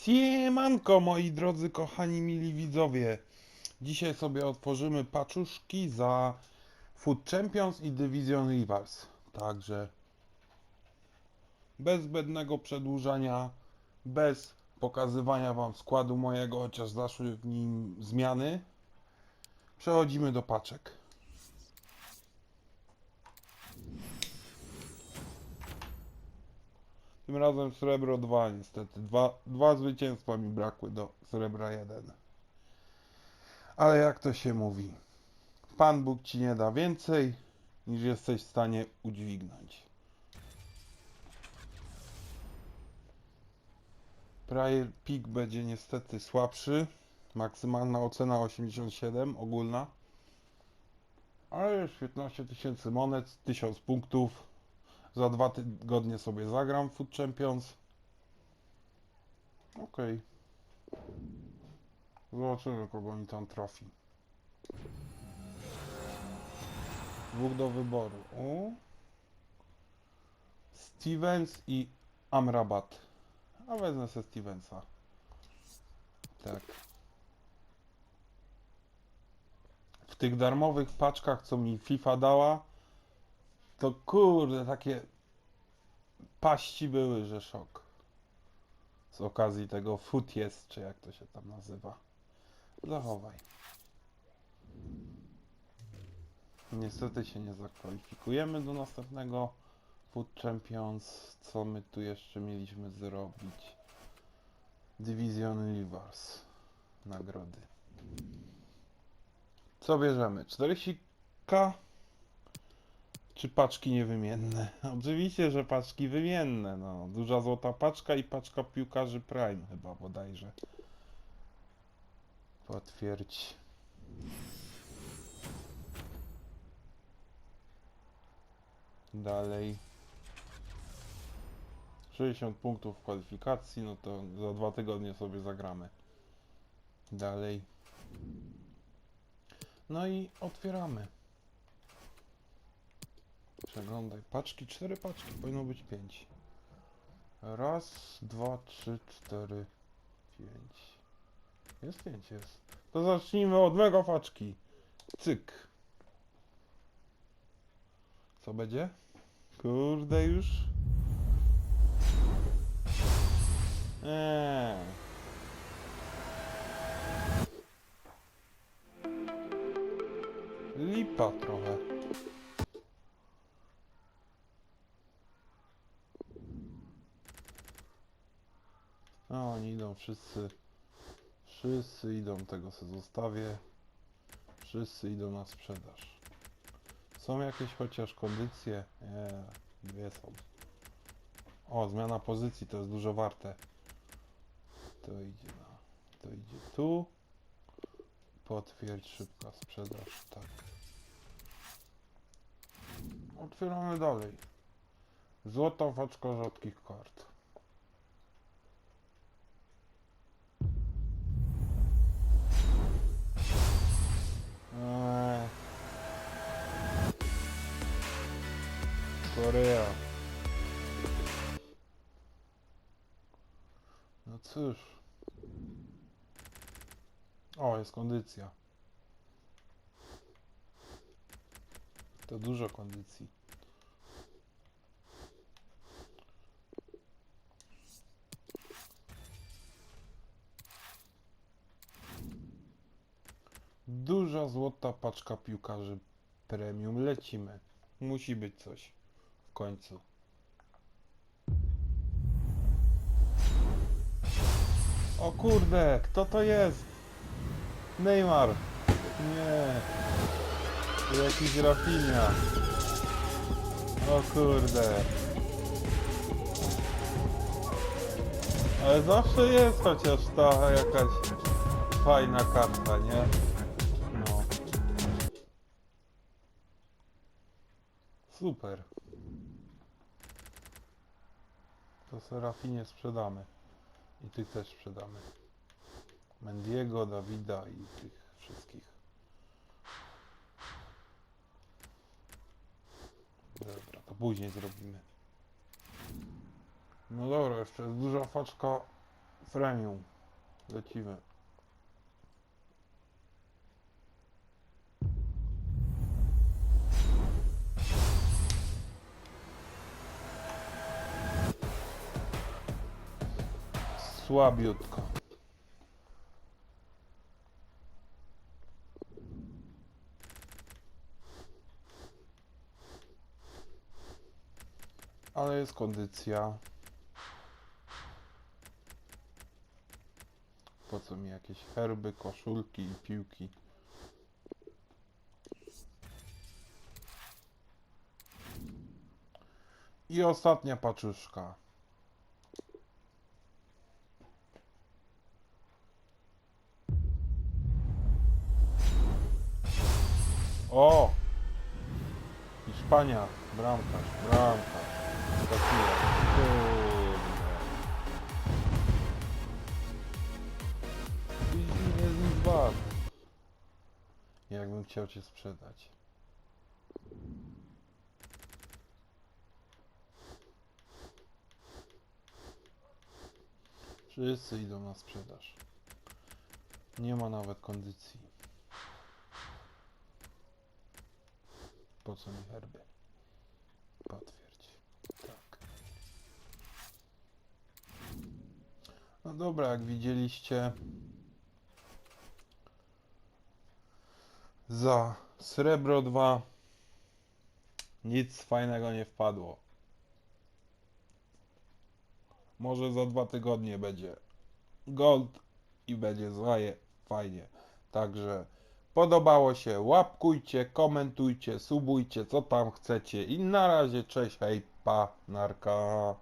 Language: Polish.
Siemanko moi drodzy, kochani, mili widzowie. Dzisiaj sobie otworzymy paczuszki za Food Champions i Division Rivals. Także bez zbędnego przedłużania, bez pokazywania wam składu mojego, chociaż zaszły w nim zmiany, przechodzimy do paczek. Tym razem srebro 2 niestety. Dwa, dwa zwycięstwa mi brakły do srebra 1. Ale jak to się mówi? Pan Bóg ci nie da więcej niż jesteś w stanie udźwignąć. Prayer Peak będzie niestety słabszy. Maksymalna ocena 87 ogólna. Ale już 15 tysięcy monet, 1000 punktów. Za dwa tygodnie sobie zagram Food Champions. Okej. Zobaczymy, kogo mi tam trafi. Dwóch do wyboru. Stevens i Amrabat. A wezmę se Stevensa. Tak. W tych darmowych paczkach, co mi FIFA dała, to kurde, takie paści były, że szok. Z okazji tego foot jest, czy jak to się tam nazywa. Zachowaj. Niestety się nie zakwalifikujemy do następnego Food Champions. Co my tu jeszcze mieliśmy zrobić? Division Rivers. Nagrody. Co bierzemy? 40k? Czy paczki niewymienne? Oczywiście, że paczki wymienne. No, duża złota paczka i paczka piłkarzy Prime chyba bodajże. Potwierdź. Dalej. 60 punktów w kwalifikacji, no to za dwa tygodnie sobie zagramy. Dalej. No i otwieramy. Przeglądaj. Paczki, cztery paczki, powinno być pięć. Raz, dwa, trzy, cztery, pięć. Jest pięć, jest. To zacznijmy od mega paczki. Cyk. Co będzie? Kurde już. Eee. Lipa trochę. A oni wszyscy. Wszyscy idą, tego sobie zostawię. Wszyscy idą na sprzedaż. Są jakieś chociaż kondycje? Nie, dwie są. O, zmiana pozycji to jest dużo warte. To idzie na. To idzie tu. Potwierdź szybka sprzedaż. Tak. Otwieramy dalej. Złota paczka rzadkich kart. Korea. No cóż. O, jest kondycja. To dużo kondycji. Duża złota paczka piłkarzy premium. Lecimy. Musi być coś. Końcu. O kurde, kto to jest? Neymar. Nie. Jakiś Rafinha. O kurde. Ale zawsze jest chociaż ta jakaś fajna karta, nie? No. Super. To Serafinie sprzedamy. I tych też sprzedamy. Mendiego, Dawida i tych wszystkich. Dobra, to później zrobimy. No dobra, jeszcze jest duża paczka Premium. Lecimy. Słabiutko. Ale jest kondycja. Po co mi jakieś herby, koszulki i piłki? I ostatnia paczuszka. O! Hiszpania, bramkarz, bramkarz. Trafiłem. Kurde. Jest nic wart. Jakbym chciał cię sprzedać. Wszyscy idą na sprzedaż. Nie ma nawet kondycji. Po co mi herby? Potwierdź. Tak. No dobra, jak widzieliście, za srebro 2 nic fajnego nie wpadło. Może za dwa tygodnie będzie gold i będzie złaje fajnie. Także podobało się, łapkujcie, komentujcie, subujcie, co tam chcecie i na razie cześć, hej, pa, narka.